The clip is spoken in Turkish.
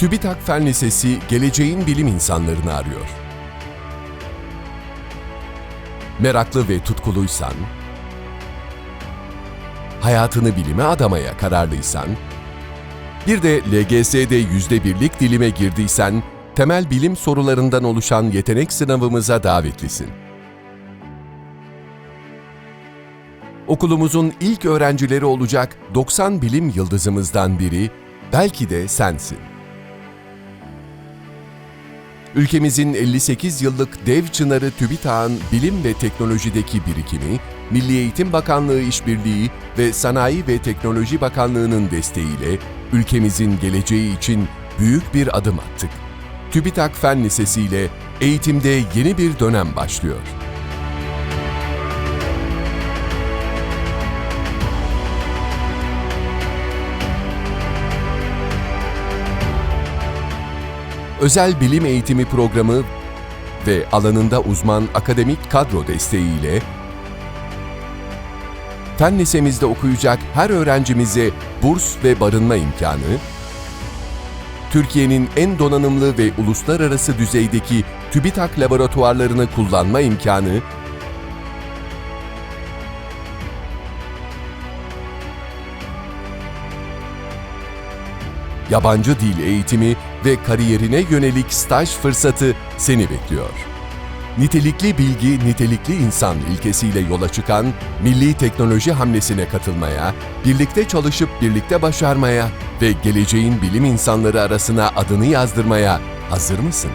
TÜBİTAK Fen Lisesi geleceğin bilim insanlarını arıyor. Meraklı ve tutkuluysan, hayatını bilime adamaya kararlıysan, bir de LGS'de yüzde birlik dilime girdiysen, temel bilim sorularından oluşan yetenek sınavımıza davetlisin. Okulumuzun ilk öğrencileri olacak 90 bilim yıldızımızdan biri, belki de sensin. Ülkemizin 58 yıllık dev çınarı TÜBİTAK'ın bilim ve teknolojideki birikimi, Milli Eğitim Bakanlığı İşbirliği ve Sanayi ve Teknoloji Bakanlığı'nın desteğiyle ülkemizin geleceği için büyük bir adım attık. TÜBİTAK Fen Lisesi ile eğitimde yeni bir dönem başlıyor. Özel bilim eğitimi programı ve alanında uzman akademik kadro desteğiyle Fen lisemizde okuyacak her öğrencimize burs ve barınma imkanı, Türkiye'nin en donanımlı ve uluslararası düzeydeki TÜBİTAK laboratuvarlarını kullanma imkanı, yabancı dil eğitimi ve kariyerine yönelik staj fırsatı seni bekliyor. Nitelikli bilgi, nitelikli insan ilkesiyle yola çıkan milli teknoloji hamlesine katılmaya, birlikte çalışıp birlikte başarmaya ve geleceğin bilim insanları arasına adını yazdırmaya hazır mısın?